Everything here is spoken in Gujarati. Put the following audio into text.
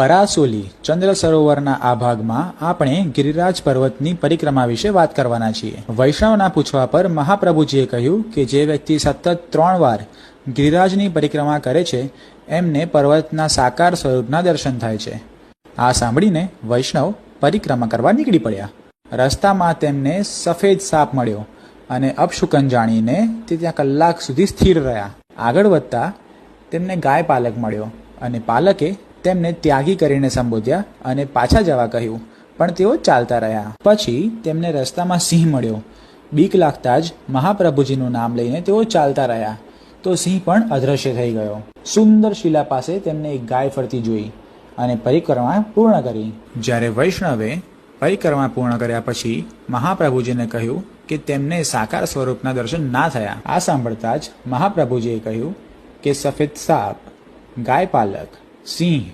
પરાસોલી ચંદ્ર સરોવરના આ ભાગમાં આપણે ગિરિરાજ પર્વતની પરિક્રમા વિશે વાત કરવાના છીએ. વૈષ્ણવના પૂછવા પર મહાપ્રભુજીએ કહ્યું કે જે વ્યક્તિ સતત ત્રણ વાર ગિરિરાજની પરિક્રમા કરે છે, એમને પર્વતના સાકાર સ્વરૂપના દર્શન થાય છે. આ સાંભળીને વૈષ્ણવ પરિક્રમા કરવા નીકળી પડ્યા. રસ્તામાં તેમને સફેદ સાપ મળ્યો અને અપશુકન જાણીને તે ત્યાં કલાક સુધી સ્થિર રહ્યા. આગળ વધતા તેમને ગાય પાલક મળ્યો અને પાલકે તેમને ત્યાગી કરીને સંબોધ્યા અને પાછા જવા કહ્યું. પણ તેઓ ચાલતા રહ્યા. પછી તેમને રસ્તામાં સિંહ મળ્યો. બીક લાગતા જ મહાપ્રભુજીનું નામ લઈને તેઓ ચાલતા રહ્યા. તો સિંહ પણ અદ્રશ્ય થઈ ગયો. સુંદર શિલા પાસે તેમને એક ગાય ફરતી જોઈ અને પરિક્રમા પૂર્ણ કરી. જ્યારે વૈષ્ણવે પરિક્રમા પૂર્ણ કર્યા પછી મહાપ્રભુજીને કહ્યું કે તેમને સાકાર સ્વરૂપના દર્શન ના થયા. આ સાંભળતા જ મહાપ્રભુજીએ કહ્યું કે સફેદ સાપ, ગાય પાલક સિંહ